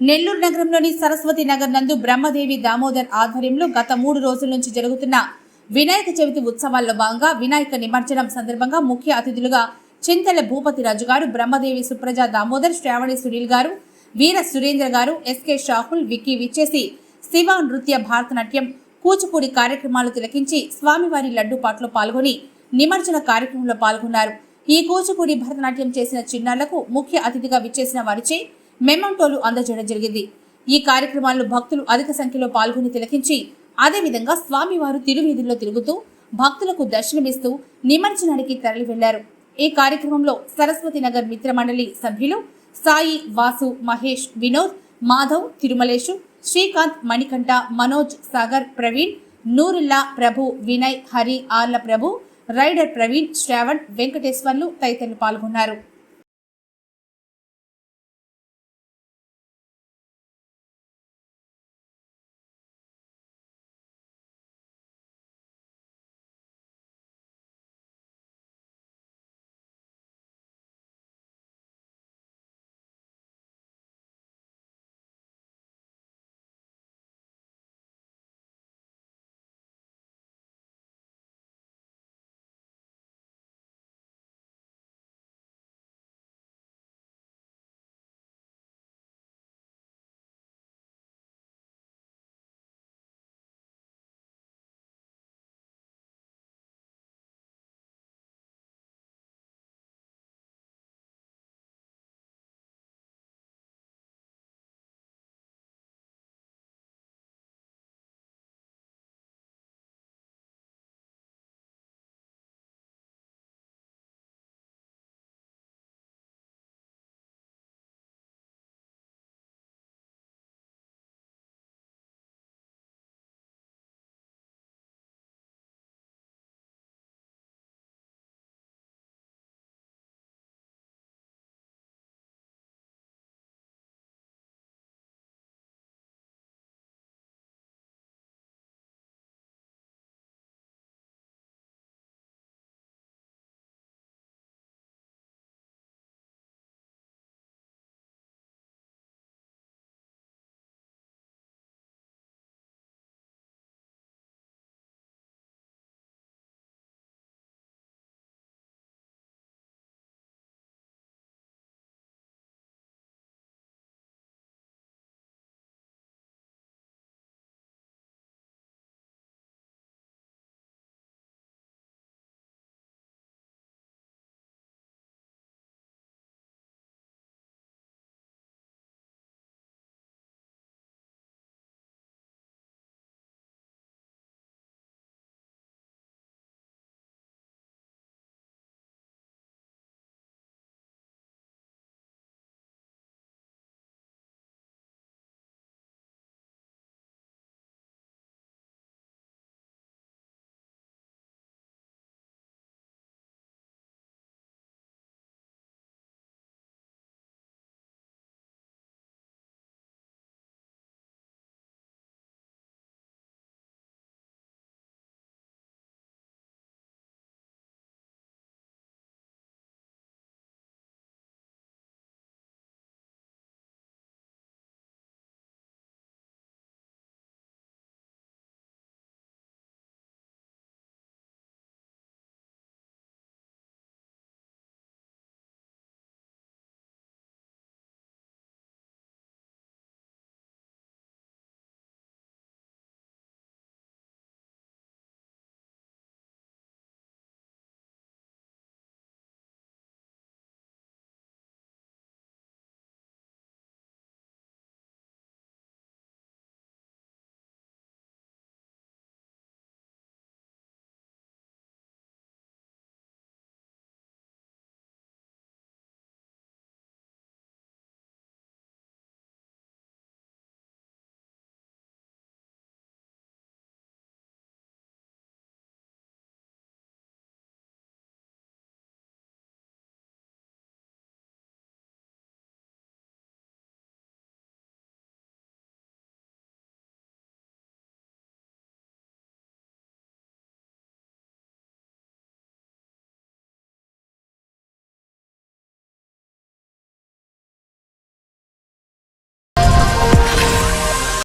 నెల్లూరు నగరంలోని సరస్వతి నగర్ నందు బ్రహ్మదేవి దామోదర్ ఆధ్వర్యంలో గత మూడు రోజుల నుంచి జరుగుతున్న వినాయక చవితి ఉత్సవాల్లో భాగంగా వినాయక నిమజ్జనం సందర్భంగా ముఖ్య అతిథులుగా చింతల భూపతి రాజు గారు బ్రహ్మదేవి సుప్రజ దామోదర్ శ్రావణి సునీల్ గారు వీర సురేంద్ర గారు ఎస్కే షాహుల్ విక్కీ విచ్చేసి శివ నృత్య భారతనాట్యం కూచిపూడి కార్యక్రమాలు తిలకించి స్వామివారి లడ్డు పాటలో పాల్గొని నిమజ్జన కార్యక్రమంలో పాల్గొన్నారు. ఈ కూచిపూడి భరతనాట్యం చేసిన చిన్నారులకు ముఖ్య అతిథిగా విచ్చేసిన వారిచే మెమంటోలు అందజేయడం జరిగింది. ఈ కార్యక్రమాల్లో భక్తులు అధిక సంఖ్యలో పాల్గొని తిలకించి అదేవిధంగా స్వామివారు తిరువీధుల్లో తిరుగుతూ భక్తులకు దర్శనమిస్తూ నిమజ్జనానికి తరలి వెళ్ళారు ఈ కార్యక్రమంలో సరస్వతి నగర్ మిత్ర మండలి సభ్యులు సాయి వాసు మహేష్ వినోద్ మాధవ్ తిరుమలేషు శ్రీకాంత్ మణికంఠ మనోజ్ సాగర్ ప్రవీణ్ నూరుల్లా ప్రభు వినయ్ హరి ఆర్ల ప్రభు రైడర్ ప్రవీణ్ శ్రావణ్ వెంకటేశ్వర్లు తదితరులు పాల్గొన్నారు.